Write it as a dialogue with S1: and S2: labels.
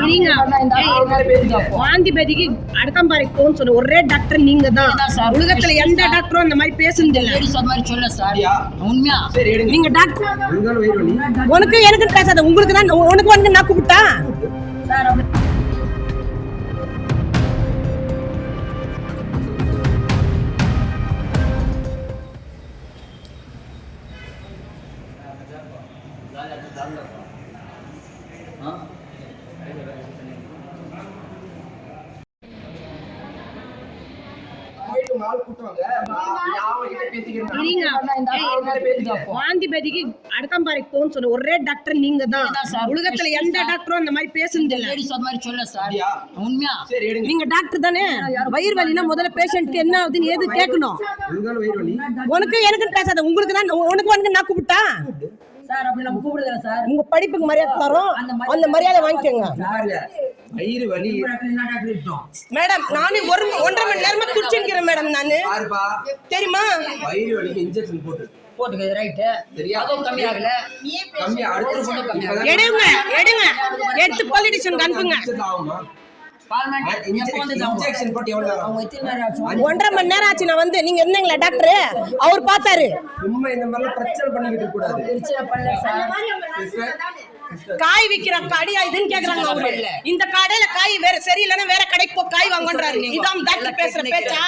S1: இருங்க. ஏய், வாந்தி பேதிக்கு அடக்கம்பாறை போன்னு சொன்ன ஒரே டாக்டர் நீங்க தான்
S2: சார்.
S1: உலகத்துல எந்த டாக்டரும் அந்த மாதிரி பேசுனது இல்ல.
S2: மாதிரி சொல்ல சார். உண்மையா?
S1: நீங்க டாக்டர் உனக்கு எனக்கு பேசாத. உங்களுக்கு தான் உனக்கு வந்து நான் கூப்பிட்டா?
S2: சார்
S1: இருங்க. ஏய், வாந்தி பேதிக்கு அடக்கம்பாறை போன்னு சொன்ன ஒரே டாக்டர் நீங்க தான். உலகத்துல எந்த டாக்டரும் அந்த மாதிரி பேசுனது இல்ல.
S2: சொல்ல சார் உண்மையா
S1: நீங்க டாக்டர் தானே? வயிறு வலினா முதல்ல பேஷண்ட்க்கு என்ன ஆகுதுன்னு ஏது கேட்கணும்? உனக்கு எனக்கு பேசாத. உங்களுக்கு தான் உனக்கு வந்து நான் கூப்பிட்டா?
S2: சார் அப்படி நம்ம கூப்பிடுதல சார்.
S1: உங்க படிப்புக்கு மரியாதை தரோம். அந்த மரியாதை வாங்கிக்கோங்க.
S3: வயிறு வலி.
S1: மேடம் நானே ஒரு ஒன்றரை மணி நேரமா துடிச்சுக்கிறேன் மேடம் நானு. தெரியுமா?
S3: வயிறு வலிக்கு இன்ஜெக்ஷன் போட்டு.
S2: போட்டுக்குது ரைட்டு
S3: சரியா?
S2: அதுவும் கம்மியாகல
S3: கம்மி அடுத்த
S1: எடுங்க எடுங்க. எடுத்து பொலிட்டிஷன் அனுப்புங்க. ஒன்றரை மணி நேரம் ஆச்சு நான் வந்து. நீங்க இருந்தீங்களா டாக்டர்? அவர் பார்த்தாரு. காய் விக்கிற கடையா இதுன்னு கேக்குறாங்க அவரு. இந்த கடையில காய் வேற சரியில்லைன்னா வேற கடைக்கு போ காய் வாங்கன்றாரு. இதான் டாக்டர் பேசுற பேச்சா?